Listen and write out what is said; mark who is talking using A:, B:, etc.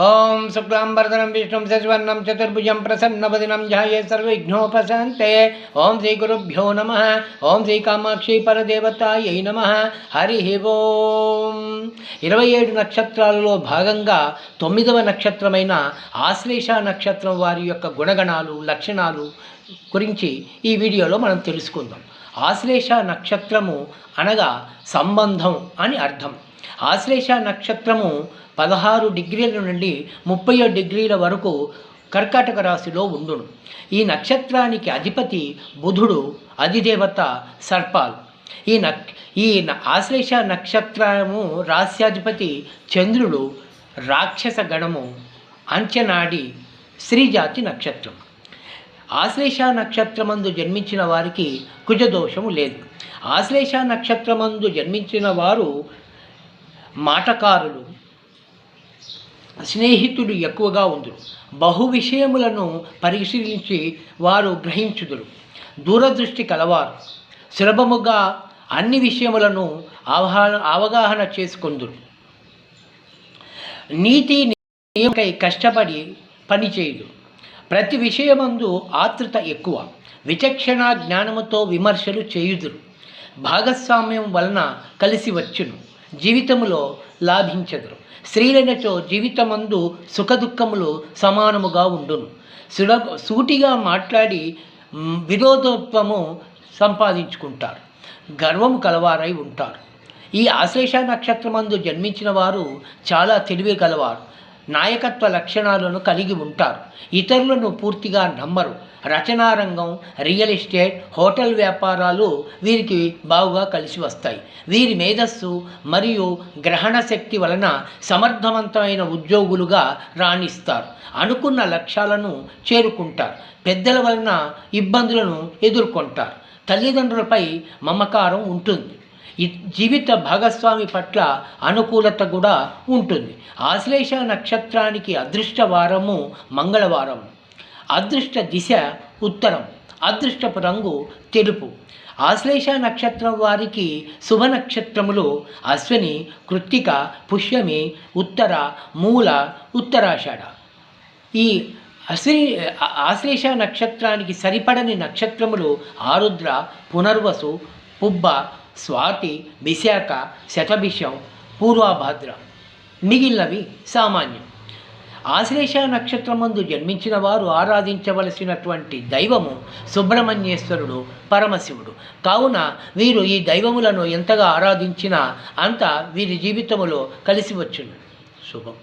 A: ఓం శుక్లాంబరదనం విష్ణుం శశివర్ణం చతుర్భుజం ప్రసన్నవదినం ధ్యాయే సర్వవిఘ్నోపశాంతే ఓం శ్రీ గురుభ్యో నమ. ఓం శ్రీ కామాక్షి పరదేవతాయై నమ. హరి ఓం. ఇరవై ఏడు నక్షత్రాలలో భాగంగా తొమ్మిదవ నక్షత్రమైన ఆశ్లేష నక్షత్రం వారి యొక్క గుణగణాలు లక్షణాలు గురించి ఈ వీడియోలో మనం తెలుసుకుందాం. ఆశ్లేష నక్షత్రము అనగా సంబంధం అని అర్థం. ఆశ్లేష నక్షత్రము పదహారు డిగ్రీల నుండి ముప్పై డిగ్రీల వరకు కర్కాటక రాశిలో ఉండును. ఈ నక్షత్రానికి అధిపతి బుధుడు అధిదేవత సర్పాల్. ఈ నక్ ఈ ఆశ్లేష నక్షత్రము రాస్యాధిపతి చంద్రుడు రాక్షస గణము అంచనాడి శ్రీజాతి నక్షత్రం. ఆశ్లేష నక్షత్రమందు జన్మించిన వారికి కుజదోషము లేదు. ఆశ్లేష నక్షత్రమందు జన్మించిన వారు మాటకారులు స్నేహితుడు ఎక్కువగా ఉందురు. బహు విషయములను పరిశీలించి వారు గ్రహించుదురు. దూరదృష్టి కలవారు. సులభముగా అన్ని విషయములను అవగాహన అవగాహన చేసుకుందురు. నీతి నియమకై కష్టపడి పనిచేయుదు ప్రతి విషయమందు ఆతృత ఎక్కువ. విచక్షణ జ్ఞానముతో విమర్శలు చేయుదురు. భాగస్వామ్యం వలన కలిసి వచ్చును. జీవితములో లాభించదురు. స్త్రీలైనచో జీవితమందు సుఖదుఖములు సమానముగా ఉండును. సుడ సూటిగా మాట్లాడి విరోధత్వము సంపాదించుకుంటారు. గర్వము కలవారై ఉంటారు. ఈ ఆశ్లేష నక్షత్రమందు జన్మించిన వారు చాలా తెలివి గలవారు. నాయకత్వ లక్షణాలను కలిగి ఉంటారు. ఇతరులను పూర్తిగా నమ్మరు. రచనారంగం రియల్ ఎస్టేట్ హోటల్ వ్యాపారాలు వీరికి బాగుగా కలిసి వస్తాయి. వీరి మేధస్సు మరియు గ్రహణ శక్తి వలన సమర్థవంతమైన ఉద్యోగులుగా రాణిస్తారు. అనుకున్న లక్ష్యాలను చేరుకుంటారు. పెద్దల వలన ఇబ్బందులను ఎదుర్కొంటారు. తల్లిదండ్రులపై మమకారం ఉంటుంది. జీవిత భాగస్వామి పట్ల అనుకూలత కూడా ఉంటుంది. ఆశ్లేష నక్షత్రానికి అదృష్ట వారము మంగళవారం. అదృష్ట దిశ ఉత్తరం. అదృష్టపు రంగు తెలుపు. ఆశ్లేష నక్షత్రం వారికి శుభ నక్షత్రములు అశ్విని కృత్తిక పుష్యమి ఉత్తర మూల ఉత్తరాషాఢ. ఈ అశ్విని ఆశ్లేష నక్షత్రానికి సరిపడని నక్షత్రములు ఆరుద్ర పునర్వసు పుబ్బ స్వాతి విశాఖ శతభిషం పూర్వభద్ర. మిగిలినవి సామాన్యం. ఆశ్లేష నక్షత్రమందు జన్మించిన వారు ఆరాధించవలసినటువంటి దైవము సుబ్రహ్మణ్యేశ్వరుడు పరమశివుడు. కావున వీరు ఈ దైవములను ఎంతగా ఆరాధించినా అంత వీరి జీవితములో కలిసి వచ్చును. శుభం.